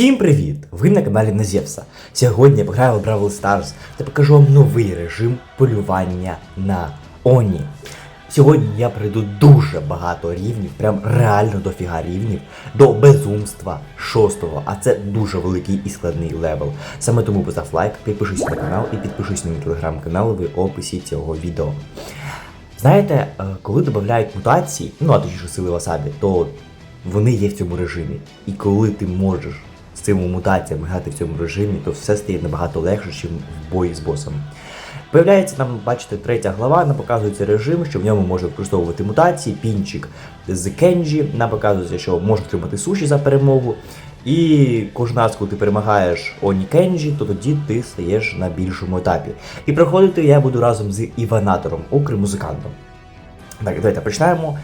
Всім привіт! Ви на каналі Назєвса. Сьогодні я пограю в Бравл Stars та покажу вам новий режим полювання на Оні. Сьогодні я пройду дуже багато рівнів, прям реально дофіга рівнів, до безумства шостого, а це дуже великий і складний левел. Саме тому постав лайк, підпишись на канал і підпишись на мій телеграм-канал в описі цього відео. Знаєте, е, коли додають мутації, ну а точніше сили васабі, то вони є в цьому режимі. І коли ти можеш з цими мутаціями грати в цьому режимі, то все стає набагато легше, ніж в бої з босом. Появляється нам, бачите, третя глава, нам показується режим, що в ньому можна використовувати мутації, пінчик з Кенджі, нам показується, що можна отримати суші за перемогу. І кожен раз, коли ти перемагаєш Оні Кенджі, то тоді ти стаєш на більшому етапі. І проходити я буду разом з Іванатором, окрім музикантом. Так, давайте починаємо.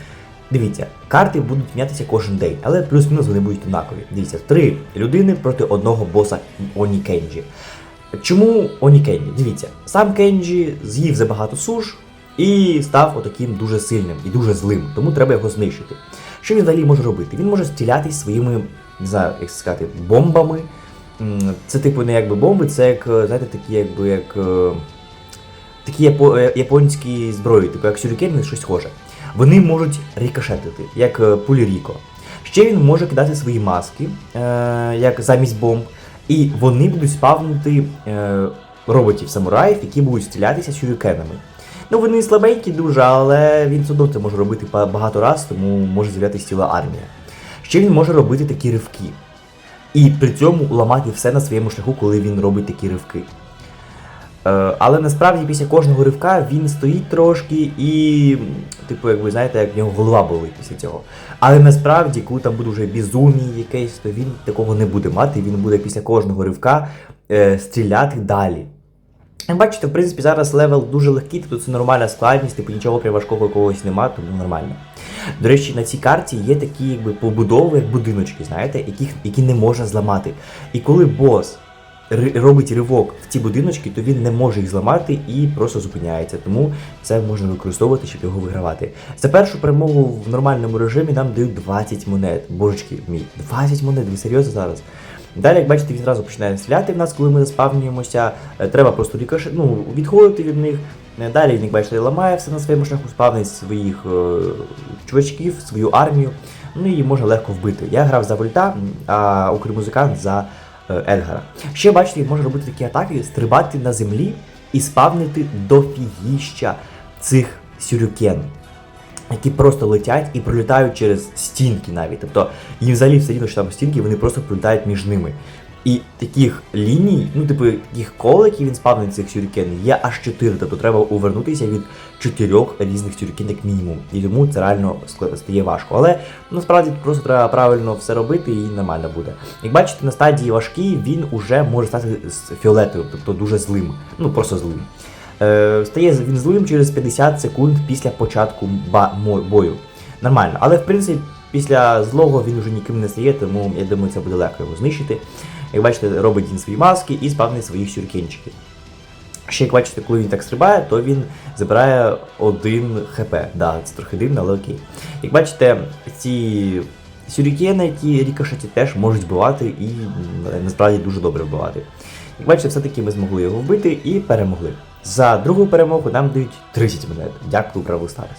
Дивіться, карти будуть мінятися кожен день, але плюс-мінус вони будуть однакові. Дивіться, три людини проти одного боса Оні Кенджі. Чому Оні Кенджі? Дивіться, сам Кенджі з'їв забагато суш і став отаким дуже сильним і дуже злим, тому треба його знищити. Що він взагалі може робити? Він може стрілятись своїми, не знаю, як сказати, бомбами. Це типу не якби бомби, це як, е, знаєте, такі якби як. е, Такі е, японські зброї, типу як сюрікени, щось схоже. Вони можуть рикошетити, як е, пулі Ріко. Ще він може кидати свої маски, е, як замість бомб, і вони будуть спавнити е, роботів-самураїв, які будуть стрілятися сюрікенами. Ну, вони слабенькі дуже, але він все це може робити багато разів, тому може з'являтися ціла армія. Ще він може робити такі ривки. І при цьому ламати все на своєму шляху, коли він робить такі ривки. Е, Але насправді після кожного ривка він стоїть трошки і, типу, як ви знаєте, як в нього голова болить після цього. Але насправді, коли там буде вже безумій якийсь, то він такого не буде мати, він буде після кожного ривка е, стріляти далі. Бачите, в принципі, зараз левел дуже легкий, тобто це нормальна складність, типу нічого прям важкого якогось нема, тому нормально. До речі, на цій карті є такі якби побудови, будиночки, знаєте, яких, які не можна зламати. І коли бос робить ривок в ці будиночки, то він не може їх зламати і просто зупиняється. Тому це можна використовувати, щоб його вигравати. За першу перемогу в нормальному режимі нам дають 20 монет. Божечки мій, 20 монет, ви серйозно зараз? Далі, як бачите, він зразу починає стріляти в нас, коли ми заспавнюємося. Е, Треба просто рікошет, ну, відходити від них. Е, Далі він, як бачите, ламає все на своєму шляху, спавнить своїх е, чувачків, свою армію. Ну і може легко вбити. Я грав за Вольта, а окрім музикант за е, Едгара. Ще бачите, він може робити такі атаки, стрибати на землі і спавнити дофігіща цих сюрюкен, які просто летять і пролітають через стінки навіть. Тобто їм взагалі все рівно, що там стінки, вони просто пролітають між ними. І таких ліній, ну типу таких коликів він спавнить цих сюрікен, є аж 4, тобто треба увернутися від чотирьох різних сюрікен як мінімум. І тому це реально стає важко. Але насправді просто треба правильно все робити і нормально буде. Як бачите, на стадії важкій він уже може стати з фіолетовим, тобто дуже злим. Ну просто злим. Е, стає він злим через 50 секунд після початку бою. Нормально. Але в принципі після злого він вже ніким не стає, тому я думаю, це буде легко його знищити. Як бачите, робить він свої маски і спавнить своїх сюркенчиків. Ще як бачите, коли він так стрибає, то він забирає один хп. Да, це трохи дивно, але окей. Як бачите, ці сюрікени, які рікошеті теж можуть вбивати і насправді дуже добре вбивати. Як бачите, все-таки ми змогли його вбити і перемогли. За другу перемогу нам дають 30 монет. Дякую, Бравл Старс.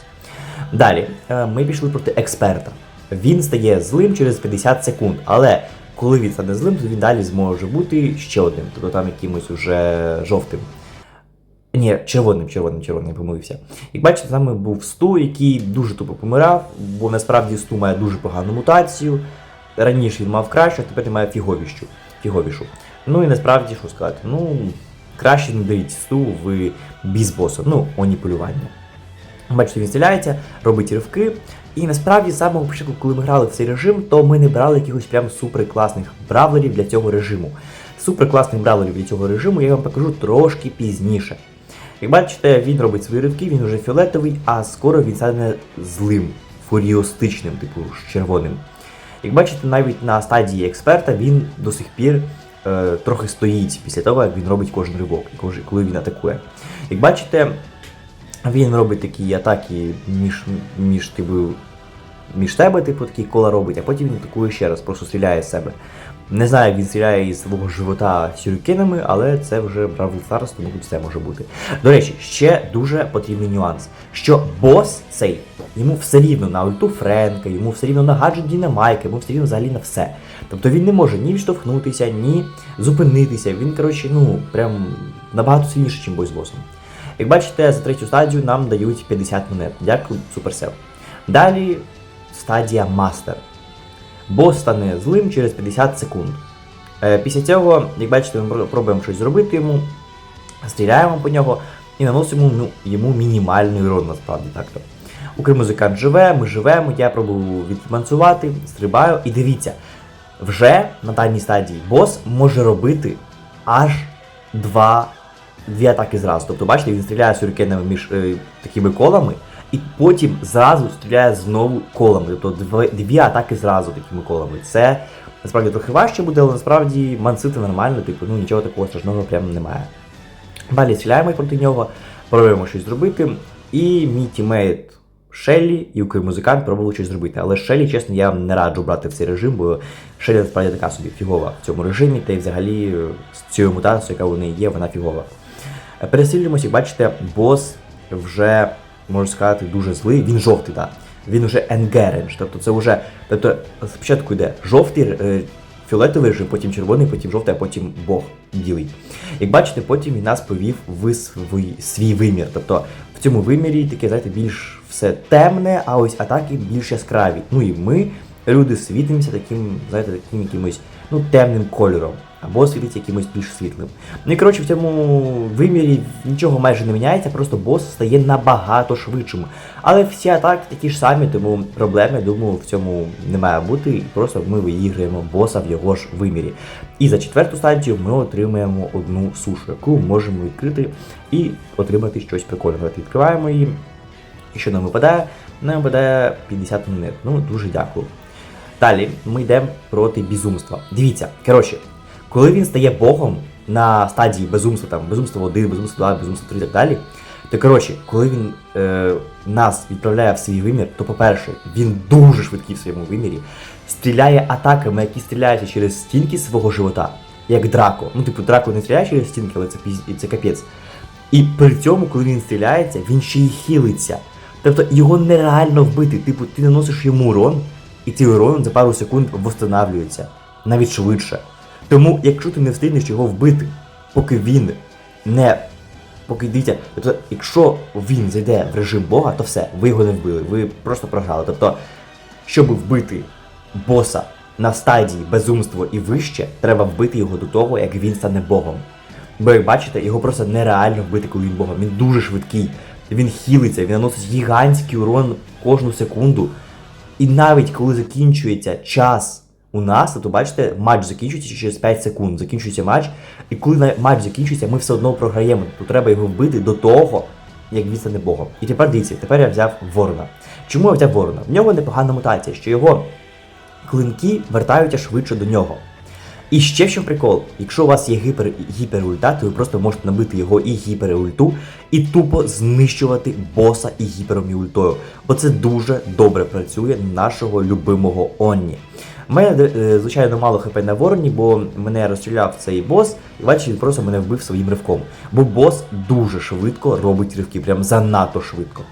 Далі, е, ми пішли проти експерта. Він стає злим через 50 секунд, але коли він стане злим, то він далі зможе бути ще одним, тобто там якимось уже жовтим. Ні, червоним, червоним, червоним, помилився. Як бачите, там був Сту, який дуже тупо помирав, бо насправді Сту має дуже погану мутацію. Раніше він мав кращу, а тепер він має фіговіщу, фіговішу. Ну і насправді, що сказати, ну, краще не дають Сту в бізбосу, ну, оні полювання. Бачите, він стріляється, робить ривки. І насправді з самого початку, коли ми грали в цей режим, то ми не брали якихось прям суперкласних бравлерів для цього режиму. Суперкласних бравлерів для цього режиму я вам покажу трошки пізніше. Як бачите, він робить свої ривки, він вже фіолетовий, а скоро він стане злим, фуріостичним, типу червоним. Як бачите, навіть на стадії експерта він до сих пір е, трохи стоїть після того, як він робить кожен ривок, коли він атакує. Як бачите, він робить такі атаки між, між, типу, між тебе, типу, такі кола робить, а потім він атакує ще раз, просто стріляє з себе. Не знаю, він стріляє із свого живота сюрикенами, але це вже Бравл Старс, тому тут все може бути. До речі, ще дуже потрібний нюанс, що бос цей, йому все рівно на ульту Френка, йому все рівно на гаджет Дінамайка, йому все рівно взагалі на все. Тобто він не може ні відштовхнутися, ні зупинитися. Він, коротше, ну, прям набагато сильніший, ніж бой з босом. Як бачите, за третю стадію нам дають 50 монет. Дякую, Суперсел. Далі стадія Мастер. Бос стане злим через 50 секунд. Е, Після цього, як бачите, ми пробуємо щось зробити йому, стріляємо по нього і наносимо ну, йому мінімальний урон насправді так-то. Окрім музикант живе, ми живемо, я пробую відманцювати, стрибаю, і дивіться, вже на даній стадії бос може робити аж два, дві атаки зразу. Тобто, бачите, він стріляє сюрикенами між е, такими колами, і потім зразу стріляє знову колами. Тобто дві, дві атаки зразу такими колами. Це насправді трохи важче буде, але насправді мансити нормально, типу, ну нічого такого страшного прямо немає. Далі стріляємо проти нього, пробуємо щось зробити. І мій тімейт Шеллі і музикант пробували щось зробити. Але Шеллі, чесно, я не раджу брати в цей режим, бо Шеллі насправді така собі фігова в цьому режимі, та й взагалі е, з цією мутацією, яка в неї є, вона фігова. Перестрілюємось, як бачите, бос вже, можна сказати, дуже злий. Він жовтий, так. Він вже енгерендж. Тобто це вже. Тобто спочатку йде жовтий, е, фіолетовий режим, потім червоний, потім жовтий, а потім Бог білий. Як бачите, потім він нас повів в свій, свій вимір. Тобто в цьому вимірі таке, знаєте, більш все темне, а ось атаки більш яскраві. Ну і ми, люди, світимося таким, знаєте, таким якимось ну, темним кольором. Або світиться якимось більш світлим. Ну і коротше, в цьому вимірі нічого майже не міняється, просто бос стає набагато швидшим. Але всі атаки такі ж самі, тому проблеми, думаю, в цьому не має бути. І просто ми виіграємо боса в його ж вимірі. І за четверту стадію ми отримаємо одну сушу, яку можемо відкрити і отримати щось прикольне. Відкриваємо її. І що нам випадає? Нам випадає 50 монет. Ну, дуже дякую. Далі ми йдемо проти безумства. Дивіться, коротше, коли він стає богом на стадії безумства, там безумство 1, безумство 2, безумство 3 і так далі. То коротше, коли він е, нас відправляє в свій вимір, то по-перше, він дуже швидкий в своєму вимірі, стріляє атаками, які стріляються через стінки свого живота, як Драко. Ну, типу, Драко не стріляє через стінки, але це це капець. І при цьому, коли він стріляється, він ще й хилиться. Тобто його нереально вбити. Типу, ти наносиш йому урон, і цей урон за пару секунд восстанавлюється, навіть швидше. Тому, якщо ти не встигнеш його вбити, поки він не. Поки дивіться, тобто, якщо він зайде в режим Бога, то все, ви його не вбили, ви просто програли. Тобто, щоб вбити боса на стадії безумство і вище, треба вбити його до того, як він стане Богом. Бо як бачите, його просто нереально вбити, коли він Богом. Він дуже швидкий, він хілиться, він наносить гігантський урон кожну секунду. І навіть коли закінчується час у нас, то бачите, матч закінчується через 5 секунд. Закінчується матч, і коли матч закінчується, ми все одно програємо. То треба його вбити до того, як він стане Богом. І тепер дивіться, тепер я взяв Ворона. Чому я взяв Ворона? В нього непогана мутація, що його клинки вертаються швидше до нього. І ще в чому прикол, якщо у вас є гіпер, гіперульта, то ви просто можете набити його і гіперульту, і тупо знищувати боса і гіпером і ультою. Бо це дуже добре працює нашого любимого Онні. Мене, е, звичайно, мало хп на вороні, бо мене розстріляв цей бос, і бачите, він просто мене вбив своїм ривком. Бо бос дуже швидко робить ривки, прям занадто швидко.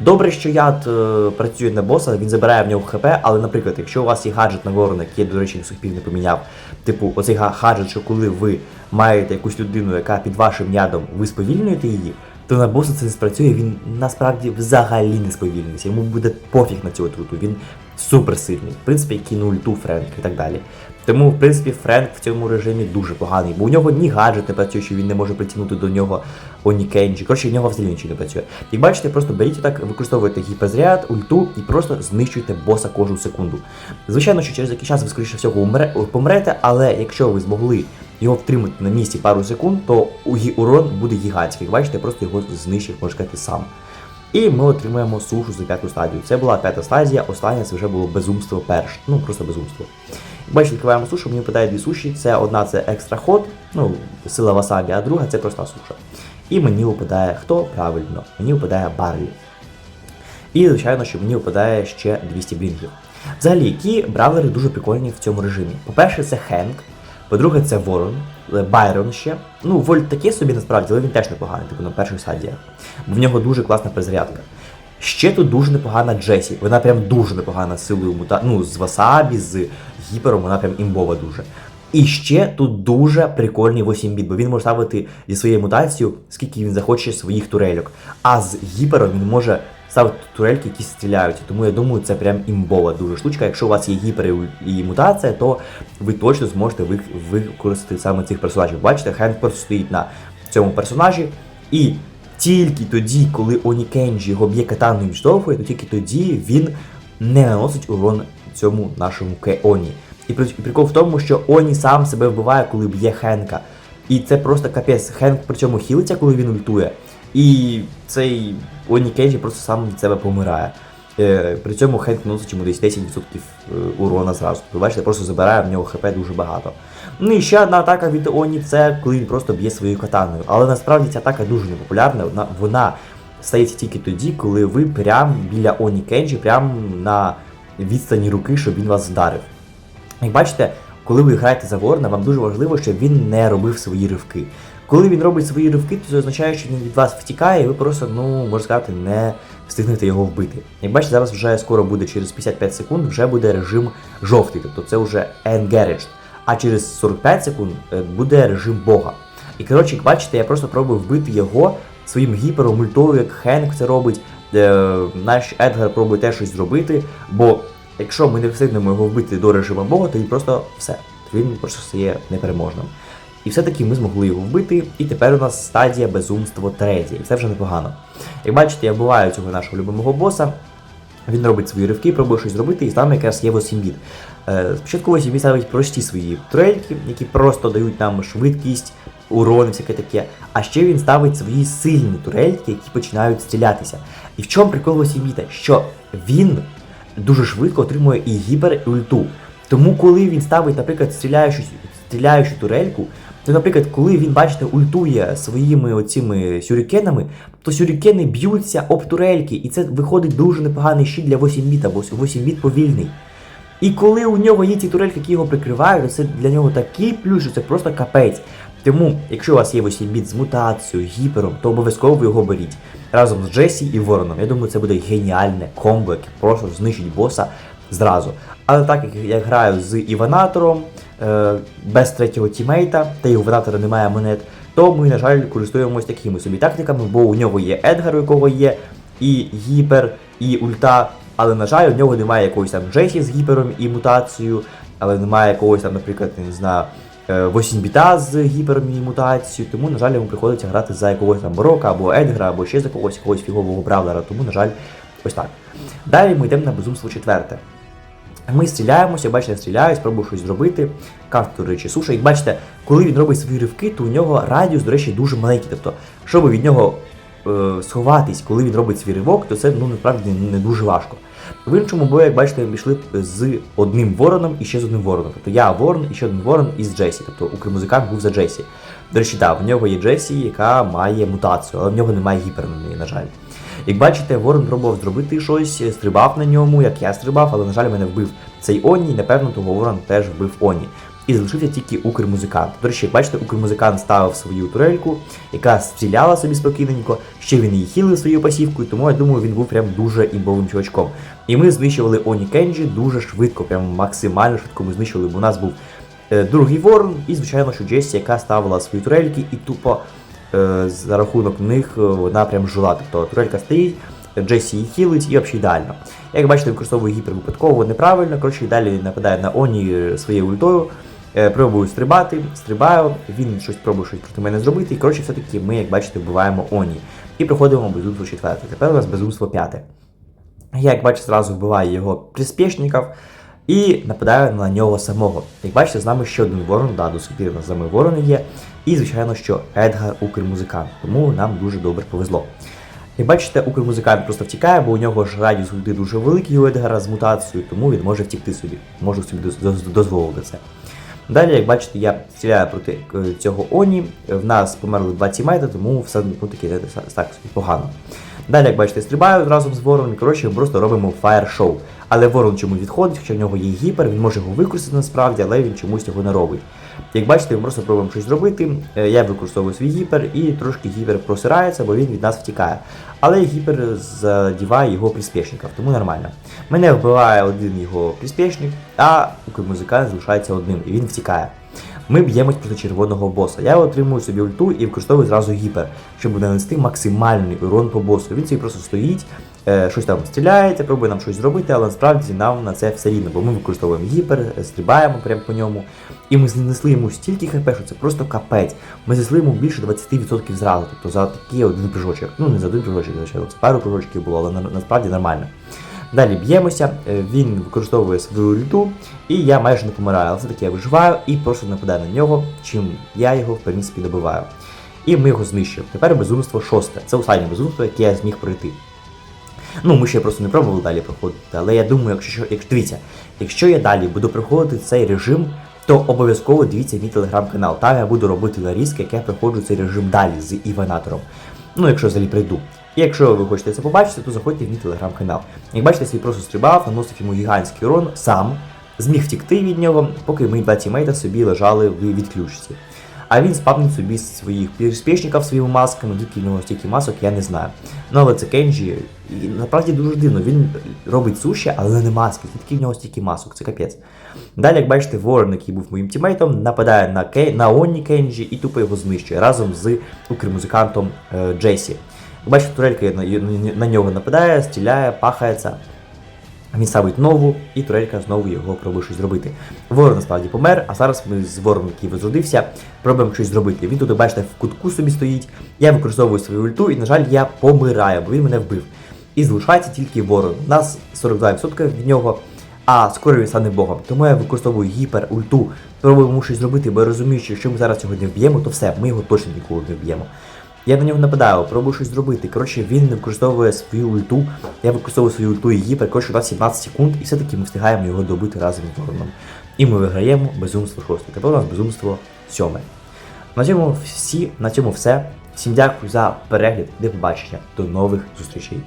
Добре, що яд е, працює на боса, він забирає в нього хп, але, наприклад, якщо у вас є гаджет на ворона, який я, до речі, до сих не поміняв, типу, оцей гаджет, що коли ви маєте якусь людину, яка під вашим ядом, ви сповільнюєте її, то на боса це не спрацює, він насправді взагалі не сповільниться. Йому буде пофіг на цю отруту, він суперсильний. В принципі, як і на ульту Френк і так далі. Тому, в принципі, Френк в цьому режимі дуже поганий, бо у нього ні гаджет не працює, що він не може притягнути до нього Оні Кенджі. Коротше, в нього взагалі нічого не працює. Як бачите, просто беріть так, використовуйте гіперзаряд, ульту і просто знищуйте боса кожну секунду. Звичайно, що через який час ви, скоріше всього, помрете, але якщо ви змогли його втримати на місці пару секунд, то урон буде гігантський. Як бачите, просто його знищив, можна сказати, сам. І ми отримуємо сушу за п'яту стадію. Це була п'ята стадія, остання це вже було безумство перш. Ну просто безумство. Бачите, відкриваємо сушу, мені випадає дві суші. Це одна це екстра ход, ну, сила васабі, а друга це проста суша. І мені випадає хто? Правильно, мені випадає Барлі. І, звичайно, що мені випадає ще 200 блінків. Взагалі, які бравлери дуже прикольні в цьому режимі. По-перше, це Хенк, по-друге, це Ворон, е, Байрон ще. Ну, Вольт таке собі насправді, але він теж непоганий, типу на перших стадіях. Бо в нього дуже класна перезарядка. Ще тут дуже непогана Джесі. Вона прям дуже непогана силою мута... ну, з Васабі, з гіпером, вона прям імбова дуже. І ще тут дуже прикольний 8 біт, бо він може ставити зі своєю мутацією, скільки він захоче своїх турельок. А з гіпером він може ставити турельки, які стріляють. Тому я думаю, це прям імбова дуже штучка. Якщо у вас є гіпер і- мутація, то ви точно зможете використати саме цих персонажів. Бачите, просто стоїть на цьому персонажі і. Тільки тоді, коли Оні Кенджі його б'є катаною штовхує, то тільки тоді він не наносить урон цьому нашому Кеоні. І прикол в тому, що Оні сам себе вбиває, коли б'є Хенка. І це просто капець. Хенк при цьому хілиться, коли він ультує. І цей Оні Кенджі просто сам від себе помирає. Е, при цьому Хенк наносить десь 10% е, урона зразу. Ви бачите, просто забирає в нього хп дуже багато. Ну і ще одна атака від Оні це коли він просто б'є своєю катаною. Але насправді ця атака дуже непопулярна. Вона, вона стається тільки тоді, коли ви прям біля Оні Кенджі, прям на відстані руки, щоб він вас вдарив. Як бачите, коли ви граєте за Ворона, вам дуже важливо, щоб він не робив свої ривки. Коли він робить свої ривки, то це означає, що він від вас втікає, і ви просто, ну, можна сказати, не встигнете його вбити. Як бачите, зараз вже скоро буде через 55 секунд, вже буде режим жовтий, тобто це вже engaged. А через 45 секунд е, буде режим Бога. І коротше, як бачите, я просто пробую вбити його своїм гіпером, мультою, як Хенк це робить. Е, наш Едгар пробує теж щось зробити, бо якщо ми не встигнемо його вбити до режиму Бога, то він просто все. Він просто стає непереможним. І все-таки ми змогли його вбити, і тепер у нас стадія безумство третя, і це вже непогано. Як бачите, я вбиваю цього нашого любимого боса, він робить свої ривки, пробує щось зробити, і там якраз є 8 біт. Е, Спочатку 8 біт ставить прості свої турельки, які просто дають нам швидкість, урон і всяке таке. А ще він ставить свої сильні турельки, які починають стрілятися. І в чому прикол 8 біта? Що він дуже швидко отримує і гіпер, і ульту. Тому коли він ставить, наприклад, стріляючу, стріляючу турельку, то, наприклад, коли він, бачите, ультує своїми оціми сюрікенами, то сюрікени б'ються об турельки, і це виходить дуже непоганий щит для 8 біта, бо 8 біт повільний. І коли у нього є ці турельки, які його прикривають, то це для нього такий плюс, що це просто капець. Тому, якщо у вас є 8 біт з мутацією, гіпером, то обов'язково ви його беріть разом з Джесі і Вороном. Я думаю, це буде геніальне комбо, яке просто знищить боса зразу. Але так як я граю з Іванатором, е, без третього тімейта, та й Іванатора немає монет, то ми, на жаль, користуємось такими собі тактиками, бо у нього є Едгар, у якого є і гіпер, і ульта. Але, на жаль, у нього немає якоїсь там Джесі з гіпером і мутацією, але немає якогось там, наприклад, не знаю, 8 біта з гіпером і мутацією, тому, на жаль, йому приходиться грати за якогось там Борока або Едгара, або ще за когось якогось фігового бравлера, тому, на жаль, ось так. Далі ми йдемо на безумство четверте. Ми стріляємося, бачите, я стріляю, спробую щось зробити. Кафт, до речі, суша. Як бачите, коли він робить свої ривки, то у нього радіус, до речі, дуже маленький. Тобто, щоб від нього е, сховатись, коли він робить свій ривок, то це ну насправді не дуже важко. В іншому бою, як бачите, ми пішли з одним вороном і ще з одним вороном. Тобто я ворон і ще один ворон із Джесі. Тобто укрмузикант був за Джесі. До речі, так, в нього є Джесі, яка має мутацію, але в нього немає гіпер на неї, на жаль. Як бачите, Ворон пробував зробити щось, стрибав на ньому, як я стрибав, але, на жаль, мене вбив цей Оні, і напевно того Ворон теж вбив Оні. І залишився тільки Укрмузикант. До речі, як бачите, Укрмузикант ставив свою турельку, яка стріляла собі спокійненько, ще він її хілив своєю пасівкою, тому я думаю, він був прям дуже імбовим чувачком. І ми знищували Оні Кенджі дуже швидко, прям максимально швидко ми знищували, бо у нас був е, другий Ворон, і, звичайно, що Джесі, яка ставила свої турельки, і тупо за рахунок них е, вона прям жила. Тобто турелька стоїть, Джесі її хілить і взагалі ідеально. Як бачите, використовує гіпер випадково неправильно, коротше, і далі нападає на Оні е, своєю ультою. Е, Пробую стрибати, стрибаю, він щось пробує щось проти мене зробити, і коротше, все-таки ми, як бачите, вбиваємо Оні. І проходимо безумство четверте. Тепер у нас безумство п'яте. Я, як бачите, зразу вбиваю його приспішників і нападаю на нього самого. Як бачите, з нами ще один ворон, да, до сих пір у нас з нами ворони є. І, звичайно, що Едгар Укрмузикант, тому нам дуже добре повезло. Як бачите, Укрмузикант просто втікає, бо у нього ж радіус ульти дуже великий у Едгара з мутацією, тому він може втікти собі, може собі доз- доз- дозволити це. Далі, як бачите, я стріляю проти е, цього Оні. В нас померли два тімейта, тому все ну, таке так погано. Далі, як бачите, стрибаю разом з вороном, коротше, ми просто робимо фаєр-шоу. Але ворон чомусь відходить, хоча в нього є гіпер, він може його використати насправді, але він чомусь його не робить. Як бачите, ми просто пробуємо щось зробити. Е, Я використовую свій гіпер і трошки гіпер просирається, бо він від нас втікає. Але гіпер задіває його приспішників, тому нормально. Мене вбиває один його приспішник, а музикант залишається одним, і він втікає. Ми б'ємось проти червоного боса. Я отримую собі ульту і використовую зразу гіпер, щоб нанести максимальний урон по босу. Він собі просто стоїть, е, щось там стріляється, пробує нам щось зробити, але насправді нам на це все рівно, бо ми використовуємо гіпер, е, стрибаємо прямо по ньому. І ми знесли йому стільки хп, що це просто капець. Ми знесли йому більше 20% зразу, тобто за такий один прыжочок. Ну не за один прыжочок, звичайно, це пару прыжочків було, але на- насправді нормально. Далі б'ємося, е, він використовує свою ульту, і я майже не помираю, але все-таки я виживаю і просто нападаю на нього, чим я його в принципі добиваю. І ми його знищуємо. Тепер безумство шосте. Це останнє безумство, яке я зміг пройти. Ну, ми ще просто не пробували далі проходити, але я думаю, якщо, якщо дивіться, якщо я далі буду проходити цей режим, то обов'язково дивіться мій телеграм-канал. Там я буду робити нарізки, як я проходжу цей режим далі з Іванатором. Ну, якщо взагалі прийду. І якщо ви хочете це побачити, то заходьте в мій телеграм-канал. Як бачите, собі просто стрибав, наносив йому гігантський урон сам, зміг втікти від нього, поки мої два тімейта собі лежали в відключці. А він спавнив собі своїх приспішників своїми масками, звідки в нього стільки масок, я не знаю. Ну але це Кенджі, і насправді дуже дивно. Він робить суші, але не маски. Звідки в нього стільки масок, це капець. Далі, як бачите, Ворон, який був моїм тімейтом, нападає на Кей, на Онні Кенджі і тупо його знищує разом з укрмузикантом е, Джесі. Бачите, турелька на, нього нападає, стріляє, пахається. Він ставить нову, і турелька знову його пробує щось зробити. Ворон насправді помер, а зараз ми з вороном, який возродився, пробуємо щось зробити. Він тут, бачите, в кутку собі стоїть. Я використовую свою ульту, і, на жаль, я помираю, бо він мене вбив. І залишається тільки ворон. У нас 42% від нього, а скоро він стане богом. Тому я використовую гіпер ульту, пробую йому щось зробити, бо я розумію, що якщо ми зараз його не вб'ємо, то все, ми його точно ніколи не вб'ємо. Я на нього нападаю, пробую щось зробити. Коротше, він не використовує свою ульту. Я використовую свою ульту і гіпер. на у 17 секунд, і все-таки ми встигаємо його добити разом з вороном. І ми виграємо безумство 6. Тепер у нас безумство 7. На цьому всі, на цьому все. Всім дякую за перегляд, до побачення, до нових зустрічей.